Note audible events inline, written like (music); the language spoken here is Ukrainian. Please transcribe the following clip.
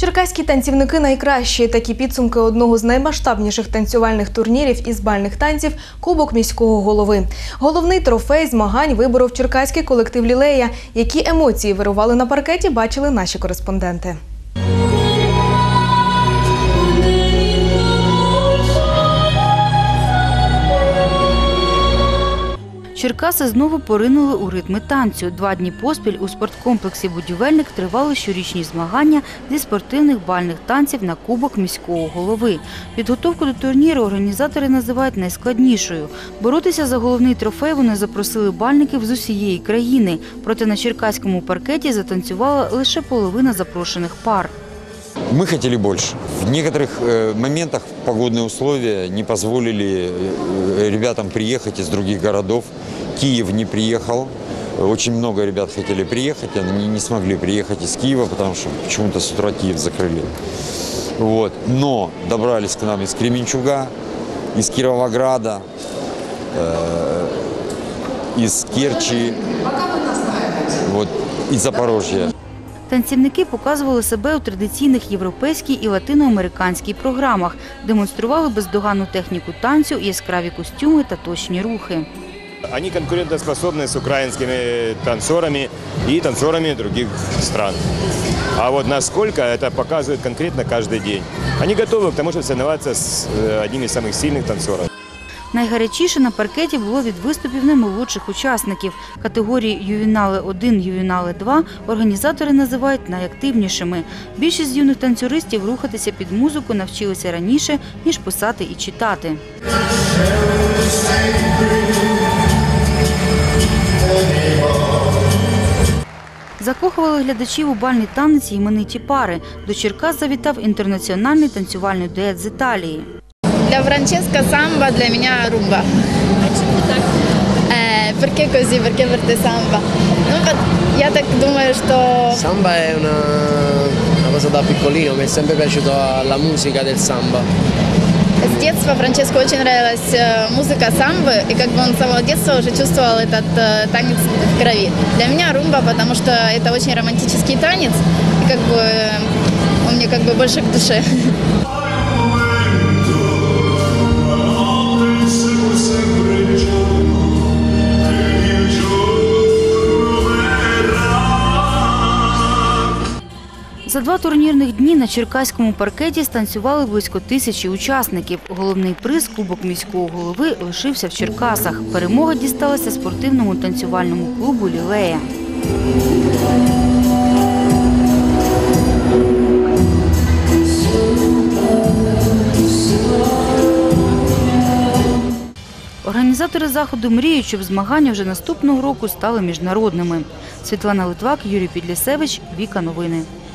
Черкаські танцівники найкращі. Такі підсумки одного з наймасштабніших танцювальних турнірів із бальних танців Кубок міського голови. Головний трофей змагань виборов черкаський колектив Лілея. Які емоції вирували на паркеті, бачили наші кореспонденти. Черкаси знову поринули у ритми танцю. Два дні поспіль у спорткомплексі «Будівельник» тривали щорічні змагання зі спортивних бальних танців на Кубок міського голови. Підготовку до турніру організатори називають найскладнішою. Боротися за головний трофей вони запросили бальників з усієї країни. Проте на черкаському паркеті затанцювала лише половина запрошених пар. Мы хотели больше. В некоторых э, моментах погодные условия не позволили э, ребятам приехать из других городов. Киев не приехал. Очень много ребят хотели приехать, они не смогли приехать из Киева, потому что почему-то с утра Киев закрыли. Вот. Но добрались к нам из Кременчуга, из Кировограда, э, из Керчи, вот, из Запорожья. Танцівники показували себе у традиційних європейській і латиноамериканській програмах, демонстрували бездоганну техніку танцю, яскраві костюми та точні рухи. Они конкурентоспособны с украинскими танцорами и танцорами других стран. А вот насколько это показывает конкретно каждый день. Они готовы к тому, чтобы соревноваться с э, одним из самых сильных танцоров. Найгарячіше на паркеті було від виступів наймолодших учасників. Категорії ювінали 1 ювінали 2 організатори називають найактивнішими. Більшість юних танцюристів рухатися під музику навчилися раніше, ніж писати і читати. Закохували глядачів у бальний танець імениті пари. До Черкас завітав інтернаціональний танцювальний дует з Італії. Для Франчесca samba, для меня rumba. Eh, perché così? Perché per te samba? Ну, вот я так думаю, что Samba è una, una cosa da piccolino, mi è sempre piaciuta la musica del samba. с детства Франческо очень нравилась э, музыка самбы, и как бы он с самого детства уже чувствовал этот э, танец в крови. Для меня румба, потому что это очень романтический танец, и как бы э, он мне как бы больше к душе. (laughs) За два турнірних дні на черкаському паркеті станцювали близько тисячі учасників. Головний приз Кубок міського голови лишився в Черкасах. Перемога дісталася спортивному танцювальному клубу Лілея. Організатори заходу мріють, щоб змагання вже наступного року стали міжнародними. Світлана Литвак, Юрій Підлісевич, Віка Новини.